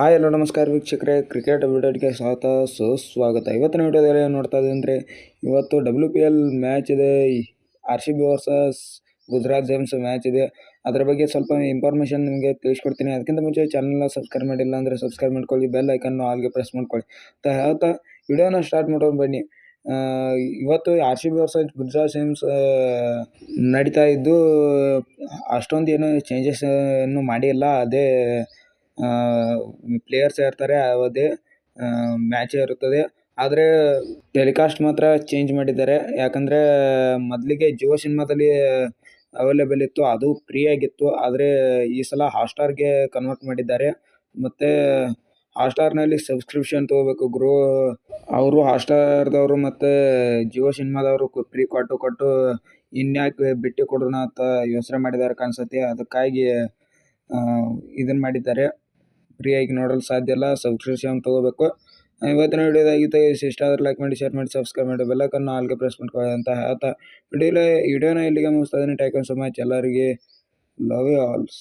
Hi ಎಲ್ಲ ನಮಸ್ಕಾರ ವೀಕ್ಷಕರೇ. ಕ್ರಿಕೆಟ್ ವಿಡಿಯೋಗೆ ಸ್ವಾಗತ ಸುಸ್ವಾಗತ ಇವತ್ತಿನ ವಿಡಿಯೋದಲ್ಲಿ ಏನು ನೋಡ್ತಾ ಇದ್ದೀವಿ ಅಂದರೆ, ಇವತ್ತು ಡಬ್ಲ್ಯೂ ಪಿ ಎಲ್ ಮ್ಯಾಚ್ ಇದೆ. R C B versus Gujarat giants match ಇದೆ. ಅದರ ಬಗ್ಗೆ ಸ್ವಲ್ಪ ಇನ್ಫಾರ್ಮೇಷನ್ ನಿಮಗೆ ತಿಳಿಸ್ಕೊಡ್ತೀನಿ. ಅದಕ್ಕಿಂತ ಮುಂಚೆ ಚಾನಲ್ನ ಸಬ್ಸ್ಕ್ರೈಬ್ ಮಾಡಿಲ್ಲ ಅಂದರೆ ಸಬ್ಸ್ಕ್ರೈಬ್ ಮಾಡ್ಕೊಳ್ಳಿ ಬೆಲ್ ಐಕನ್ನು ಆಲ್ಗೆ ಪ್ರೆಸ್ ಮಾಡ್ಕೊಳ್ಳಿ. ಅಂತ ಹೇಳ್ತಾ ವಿಡಿಯೋನ ಸ್ಟಾರ್ಟ್ ಮಾಡೋಣ ಬನ್ನಿ. ಇವತ್ತು R C B versus Gujarat giants ನಡೀತಾ ಇದ್ದು, ಅಷ್ಟೊಂದು ಏನು ಚೇಂಜಸ್ ಏನು ಮಾಡಿಲ್ಲ. ಅದೇ ಪ್ಲೇಯರ್ಸ್ ಇರ್ತಾರೆ ಅದೇ ಮ್ಯಾಚ್ ಇರುತ್ತದೆ. ಆದರೆ ಟೆಲಿಕಾಸ್ಟ್ ಮಾತ್ರ ಚೇಂಜ್ ಮಾಡಿದ್ದಾರೆ. ಯಾಕಂದರೆ ಮೊದಲಿಗೆ ಜಿಯೋ ಸಿನಿಮಾದಲ್ಲಿ ಅವೈಲೇಬಲ್ ಇತ್ತು, ಅದು ಫ್ರೀ ಆಗಿತ್ತು. ಆದರೆ ಈ ಸಲ ಹಾಟ್ಸ್ಟಾರ್ಗೆ ಕನ್ವರ್ಟ್ ಮಾಡಿದ್ದಾರೆ. ಮತ್ತು ಹಾಟ್ಸ್ಟಾರ್ನಲ್ಲಿ ಸಬ್ಸ್ಕ್ರಿಪ್ಷನ್ ತೊಗೋಬೇಕು ಗ್ರೋ. ಅವರು ಹಾಟ್ಸ್ಟಾರ್ದವರು ಮತ್ತು ಜಿಯೋ ಸಿನಿಮಾದವರು ಫ್ರೀ ಕೊಟ್ಟು ಕೊಟ್ಟು ಇನ್ಯಾಕೆ ಬಿಟ್ಟು ಕೊಡೋಣ ಅಂತ ಯೋಚನೆ ಮಾಡಿದ್ದಾರೆ ಕಾಣಿಸುತ್ತೆ. ಅದಕ್ಕಾಗಿ ಇದನ್ನು ಮಾಡಿದ್ದಾರೆ. ಫ್ರೀಯಾಗಿ ನೋಡಲು ಸಾಧ್ಯ ಇಲ್ಲ. ಸಬ್ಸ್ಕ್ರಿಪ್ಷನ್ ತೊಗೋಬೇಕು? ಇವತ್ತಿನ ವಿಡಿಯೋದಾಗಿತ್ತು ಇಷ್ಟ ಆದರೆ ಲೈಕ್ ಮಾಡಿ ಶೇರ್ ಮಾಡಿ ಸಬ್ಸ್ಕ್ರೈಬ್ ಮಾಡಿ ಬೆಲ್ಲಕ್ಕನ್ನು ಆಲ್ಗೆ ಪ್ರೆಸ್ ಮಾಡ್ಕೊಳ್ಳಿ ಅಂತ ಹೇಳ್ತಾ. ವಿಡಿಯೋ ವಿಡಿಯೋನ ಇಲ್ಲಿಗೆ ಮುಗಿಸ್ತಾ ಇದ್ದೀನಿ. ಟ್ಯಾಕ್ ಸೊ ಮಚ್ ಎಲ್ಲರಿಗೆ. Love you all